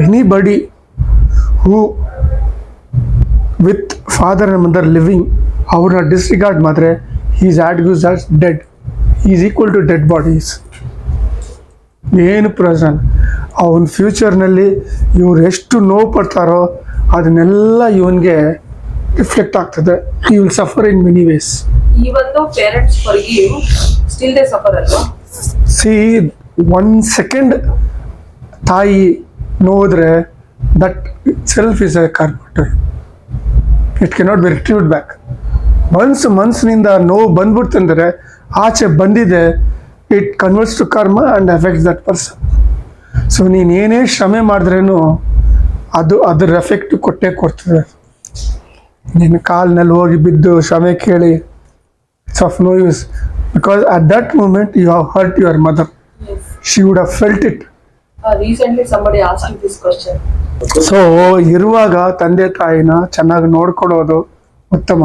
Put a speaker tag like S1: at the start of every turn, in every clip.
S1: anybody who with father and mother living ಅವ್ರನ್ನ disregard ಮಾಡಿದ್ರೆ is at use as dead is equal to dead bodies ಏನು ಪ್ರಯೋಜನ? ಅವನ ಫ್ಯೂಚರ್ನಲ್ಲಿ ಇವ್ರು ಎಷ್ಟು ನೋವು ಪಡ್ತಾರೋ ಅದನ್ನೆಲ್ಲ ಇವನಿಗೆ ರಿಫ್ಲೆಕ್ಟ್ ಆಗ್ತದೆ.
S2: He will suffer in many ways?
S1: See one second ತಾಯಿ ನೋಡಿದ್ರೆ that self is a corporator it cannot be retrieved back ಮನ್ಸು ಮನ್ಸಿನಿಂದ ನೋವು ಬಂದ್ಬಿಡ್ತಂದ್ರೆ ಆಚೆ ಬಂದಿದೆ it converts to karma and effects that person so ನೀನು ಏನೇ ಶ್ರಮೆ ಮಾಡಿದ್ರೇನು ಅದು ಅದರ ಎಫೆಕ್ಟ್ ಕೊಟ್ಟೇ ಕೊಡ್ತದೆ. ನಿನ್ನ ಕಾಲಿನಲ್ಲಿ ಹೋಗಿ ಬಿದ್ದು ಶ್ರಮೆ ಕೇಳಿ it's of no use because at that moment you have hurt your
S2: mother.
S1: She would have felt it
S2: Uh, somebody this question.
S1: So ಇರುವಾಗ ತಂದೆ ತಾಯಿನ ಚೆನ್ನಾಗಿ ನೋಡ್ಕೊಳ್ಳೋದು ಉತ್ತಮ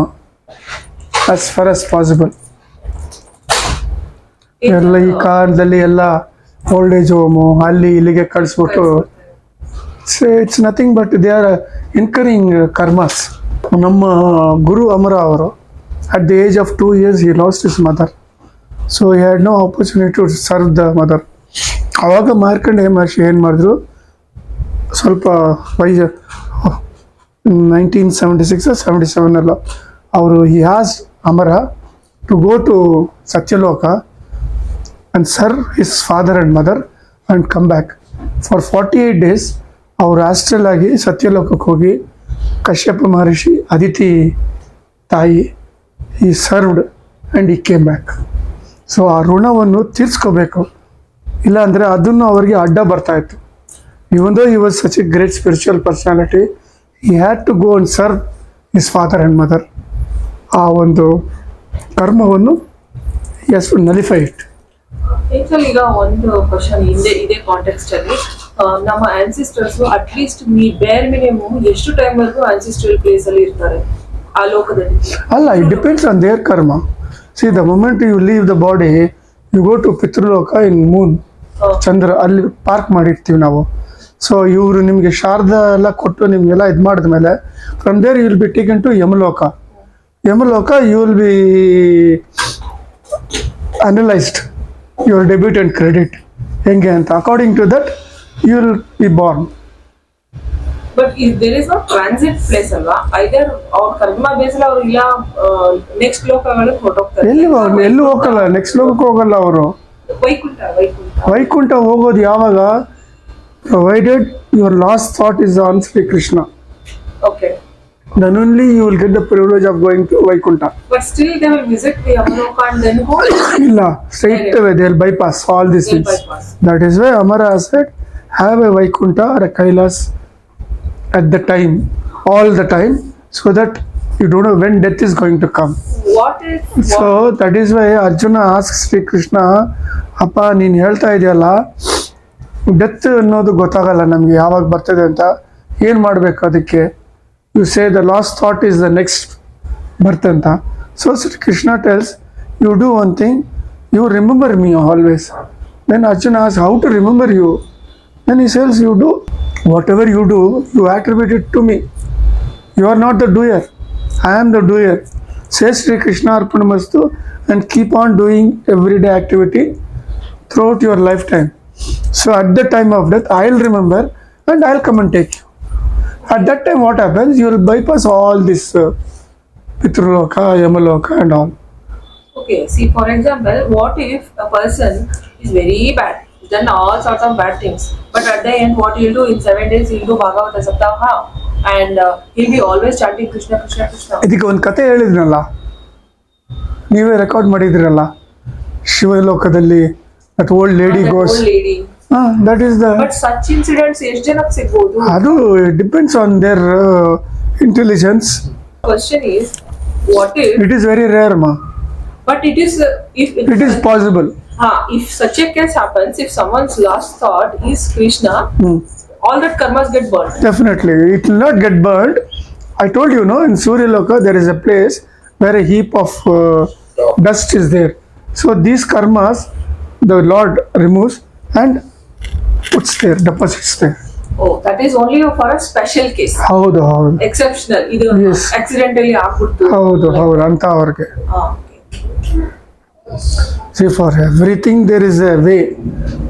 S1: ಆಸ್ ಫಾರ್ ಆಸ್ ಪಾಸಿಬಲ್ ಎಲ್ಲ ಈ ಕಾಲದಲ್ಲಿ ಎಲ್ಲ ಓಲ್ಡ್ ಏಜ್ ಹೋಮು ಅಲ್ಲಿ ಇಲ್ಲಿಗೆ ಕಳಿಸ್ಬಿಟ್ಟು it's nothing but they are incurring karmas ನಮ್ಮ ಗುರು ಅಮರ ಅವರು at the age of two years he lost his mother so had no opportunity to serve the mother ಅವಾಗ ಮಾರ್ಕಂಡೇಯ ಮಹರ್ಷಿ ಏನು ಮಾಡಿದ್ರು? ಸ್ವಲ್ಪ ವೈಜ nineteen seventy six seventy seven ಎಲ್ಲ ಅವರು he has Amara to go to Satyaloka and serve his father and mother and come back for forty eight days ಅವರು astral ಆಗಿ ಸತ್ಯಲೋಕಕ್ಕೆ ಹೋಗಿ, ಕಶ್ಯಪ ಮಹರ್ಷಿ, ಅದಿತಿ ತಾಯಿ he served and he came back so ಆ ಋಣವನ್ನು ತೀರ್ಸ್ಕೋಬೇಕು. ಇಲ್ಲಾಂದರೆ ಅದನ್ನು ಅವರಿಗೆ ಅಡ್ಡ ಬರ್ತಾ ಇತ್ತು. Even though he was such a great spiritual personality he had to go and serve his father and mother ಆ ಒಂದು ಕರ್ಮವನ್ನು ಎಸ್ ನಲಿಫೈ ಇಟ್
S2: ಈಗ ಒಂದು ಕ್ವಶನ್ ಹಿಂದೆ ಇದೇ ಕಾಂಟೆಕ್ಸ್ಟ್ ಅಲ್ಲಿ. ನಮ್ಮ ancestors at least me bare minimum ಎಷ್ಟು ಟೈಮ್ ವರೆಗೂ ಆನ್ಸಿಸ್ಟ್ರಲ್ ಪ್ಲೇಸ್ ಅಲ್ಲಿ ಇರ್ತಾರೆ ಆ ಲೋಕದಲ್ಲಿ?
S1: ಅಲ್ಲ it depends on their karma see the moment you leave the body you go to Pitruloka in
S2: moon
S1: ಚಂದ್ರ ಅಲ್ಲಿ ಪಾರ್ಕ್ ಮಾಡಿರ್ತೀವಿ ನಾವು. ಸೊ ಇವರು ನಿಮಗೆ ಶಾರದಾ ಎಲ್ಲ ಕೊಟ್ಟು ನಿಮಗೆಲ್ಲ ಇದು ಮಾಡಿದ್ಮೇಲೆ from there you will be taken to Yamaloka Yamaloka you will be analysed your debit and credit ಹೆಂಗೆ ಅಂತ? According to that you will be born
S2: but there is not transit place ಅಲ್ವಾ ಐದರ್ ಅವ್ರ ಕರ್ಮ ಬೇಸಲ್ಲಿ ಅವ್ರು ಇಲ್ಲ next ಲೋಕಗಳಿಗೆ ಹೊರಟೋಗ್ತಾರೆ.
S1: ಎಲ್ಲಿ ಎಲ್ಲೂ ಹೋಗಲ್ಲ? ನೆಕ್ಸ್ಟ್ ಲೋಕಕ್ಕೆ ಹೋಗಲ್ಲ ಅವರು.
S2: ವೈಕುಂಠ. ವೈಕುಂಠ
S1: ವೈಕುಂಠ ಹೋಗೋದು ಯಾವಾಗ provided your last thought is on Shri Krishna
S2: okay
S1: then only you will get the privilege of going to Vaikuntha.
S2: But still they will visit the Yamaloka and then go
S1: ಇಲ್ಲ straight away they will bypass all these
S2: They'll
S1: things.
S2: bypass.
S1: That is why Amara has said, have a Vaikuntha or a Kailas at the time, all the time, so that you don't know when death is going to come. So that is why Arjuna ask Shri Krishna ಅಪ್ಪ ನೀನು ಹೇಳ್ತಾ ಇದೆಯಲ್ಲ? Death ಅನ್ನೋದು ಗೊತ್ತಾಗಲ್ಲ ನಮಗೆ ಯಾವಾಗ ಬರ್ತದೆ ಅಂತ. ಏನು ಮಾಡಬೇಕು ಅದಕ್ಕೆ? You say the last thought is the next birth ಅಂತ. So Sri Krishna tells you do one thing you remember me always then Arjuna as how to remember you then you sales you do whatever you do you attributed to me you are not the doer I am the doer. Say Sri Krishna Arpanamastu and keep on doing everyday activity throughout your lifetime. So at the time of death, I'll remember and I'll come and take you. At that time, what happens? You will bypass all this uh, Pitraloka, Yamaloka, and all.
S2: Okay, see, for example, what if a person is very bad, done all sorts of bad things, but at the end, what he'll do in seven days, he'll do Bhagavata Saptaha, and uh, he'll be always chanting Krishna, Krishna, Krishna.
S1: ಇದಕ್ಕೆ ಒಂದು ಕತೆ ಹೇಳಿದ್ನಲ್ಲ ನೀವೇ record ಮಾಡಿದ್ರಲ್ಲ ಶಿವಲೋಕದಲ್ಲಿ that old
S2: lady that
S1: goes
S2: old lady.
S1: That is the
S2: But such incidents ಎಷ್ಟು ಜನಕ್ಕೆ ಸಿಗ್ಬೋದು
S1: ಅದು depends on their intelligence
S2: Question is, what if,
S1: it is very rare ಮಾ
S2: but it is, uh, if,
S1: it is possible
S2: Ah, if such a case happens, if someone's last thought is Krishna, all that karmas get burnt.
S1: Definitely it will not get burnt I told you know in Suryaloka there is a place where a heap of dust is there so these karmas the Lord removes and puts there deposits there
S2: Oh, that is only for a special case.
S1: ಹೌದು ಹೌದು
S2: Exceptional. ಇದು
S1: Yes.
S2: accidentally ಆಗ್ಬಿಡ್ತು.
S1: ಹೌದು ಹೌದು ಅಂತ ಅವ್ರಿಗೆ
S2: Ah, okay.
S1: see for everything there is a way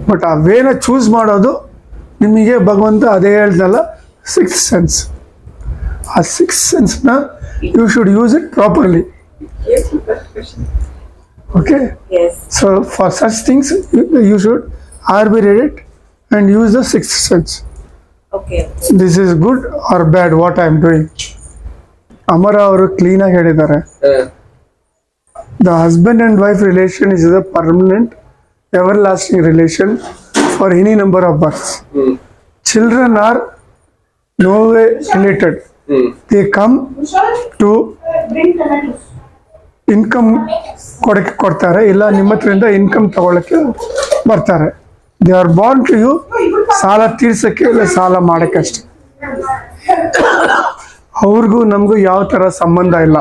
S1: but ಆ ವೇನ ಚೂಸ್ ಮಾಡೋದು ನಿಮಗೆ ಭಗವಂತ ಅದೇ ಹೇಳ್ದಲ್ಲ ಸಿಕ್ಸ್ ಸೆನ್ಸ್ ಆ six ಸೆನ್ಸ್ನ you should use it properly okay
S2: Yes.
S1: So for such things you should or be read it and use the six
S2: sense.
S1: This is good or bad what I am doing Amara ಅವರು ಕ್ಲೀನಾಗಿ ಹೇಳಿದ್ದಾರೆ. The husband and wife relation is a permanent everlasting relation for any number of births
S3: Mm.
S1: children are no way related
S3: Mm.
S1: they come to income ಕೊಡಕ್ಕೆ ಕೊಡ್ತಾರೆ ಇಲ್ಲ ನಿಮ್ಮ ಹತ್ರದಿಂದ income ತಗೊಳಕ್ಕೆ ಬರ್ತಾರೆ they are born to you ಸಾಲ ತೀರ್ಸಕ್ಕೆ ಇಲ್ಲ ಸಾಲ ಮಾಡಕ್ಕೆ ಅಷ್ಟೆ ಅವ್ರಿಗೂ ನಮಗೂ ಯಾವ ತರ ಸಂಬಂಧ ಇಲ್ಲ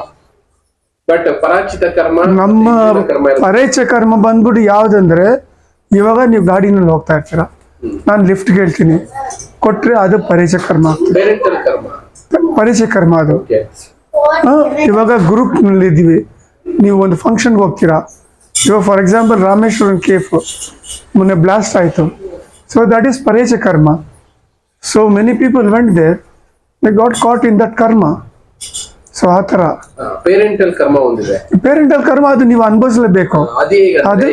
S3: ಬಟ್ ಪರಾಚಿತ ಕರ್ಮ
S1: ನಮ್ಮ
S3: ಕರ್ಮ
S1: ಪರೇಚ ಕರ್ಮ ಬಂದ್ಬಿಟ್ಟು ಯಾವ್ದಂದ್ರೆ ಇವಾಗ ನೀವು ಗಾಡಿನಲ್ಲಿ ಹೋಗ್ತಾ ಇರ್ತೀರ? ನಾನು ಲಿಫ್ಟ್ ಹೇಳ್ತೀನಿ ಕೊಟ್ರೆ ಅದು ಪರಿಚಯ ಕರ್ಮ ಪರಿಚಯ ಕರ್ಮ. ಅದು. ಇವಾಗ ಗ್ರೂಪ್ನಲ್ಲಿ ಇದ್ದೀವಿ ನೀವು ಒಂದು ಫಂಕ್ಷನ್ಗೆ ಹೋಗ್ತೀರಾ? ಇವಾಗ ಫಾರ್ ಎಕ್ಸಾಂಪಲ್ ರಾಮೇಶ್ವರನ್ ಕೇಫ್ ಮೊನ್ನೆ ಬ್ಲಾಸ್ಟ್ ಆಯಿತು. ಸೊ ದಟ್ ಈಸ್ ಪರಿಚಯ karma. So many people went there they got caught in that karma so ಆ ಥರ.
S3: ಪೇರೆಂಟಲ್ ಕರ್ಮ ಒಂದಿದೆ.
S1: ಪೇರೆಂಟಲ್ ಕರ್ಮ ಅದು ನೀವು ಅನುಭವಿಸಲೇಬೇಕು.
S3: ಅದೇ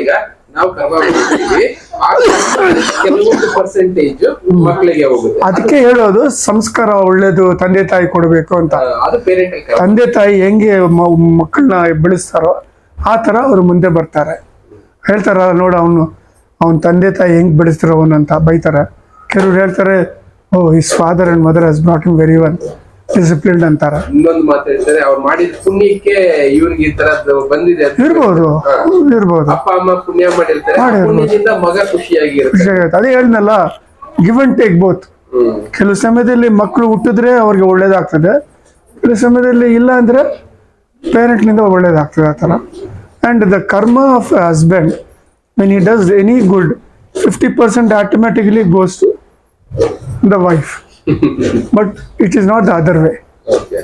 S3: ಈಗ ನಾವು ಕರ್ಮ ಮಾಡ್ತೀವಿ. ಆ ಕರ್ಮ ಕೆಲವೊಂದು ಪರ್ಸೆಂಟೇಜ್ ಮಕ್ಕಳಿಗೆ ಹೋಗುತ್ತೆ.
S1: ಅದಕ್ಕೆ ಹೇಳೋದು ಸಂಸ್ಕಾರ ಒಳ್ಳೇದು ತಂದೆ ತಾಯಿ ಕೊಡಬೇಕು ಅಂತ.
S3: ಅದು ಪೇರೆಂಟಲ್ ಕರ್ಮ.
S1: ತಂದೆ ತಾಯಿ ಹೆಂಗೆ ಮಕ್ಕಳನ್ನ ಬೆಳೆಸ್ತಾರೋ ಆ ತರ ಅವ್ರು ಮುಂದೆ ಬರ್ತಾರೆ. ಹೇಳ್ತಾರ ನೋಡು ಅವನು ಅವನ ತಂದೆ ತಾಯಿ ಹೆಂಗ್ ಬೆಳೆಸ್ತಾರೋ ಅವನಂತ ಬೈತಾರೆ. ಕೆಲವ್ರು ಹೇಳ್ತಾರೆ ಓ his father and mother has not him very one disciplined ಅಂತಾರೆ.
S3: ಇನ್ನೊಂದು ಮಾತು ಹೇಳ್ತಾರೆ ಅವ್ರು ಮಾಡಿದ ಪುಣ್ಯಕ್ಕೆ ಇವ್ರಿಗೆ ಈ ತರದ್ದು ಬಂದಿದೆ ಅಂತ
S1: ಇರ್ಬೋದು.
S3: ಹಾ.
S1: ಇರ್ಬೋದು.
S3: ಅಪ್ಪ ಅಮ್ಮ ಪುಣ್ಯ ಮಾಡಿರ್ತಾರೆ. ಆ
S1: ಮಾಡಿರ್ಬೋದು.
S3: ಪುಣ್ಯದಿಂದ ಮಗ ಖುಷಿಯಾಗಿರುತ್ತೆ
S1: ಅದೇ ಹೇಳಿದ್ನಲ್ಲ give and take both
S3: hmm.
S1: ಕೆಲವು ಸಮಯದಲ್ಲಿ ಮಕ್ಕಳು ಹುಟ್ಟಿದ್ರೆ ಅವ್ರಿಗೆ ಒಳ್ಳೇದಾಗ್ತದೆ ಕೆಲವು ಸಮಯದಲ್ಲಿ ಇಲ್ಲ ಅಂದ್ರೆ ಪೇರೆಂಟ್ನಿಂದ ಒಳ್ಳೇದಾಗ್ತದೆ ಆ ಥರ. And the karma of husband when he does any good fifty percent automatically goes to the wife but it is not the other way.
S3: Okay.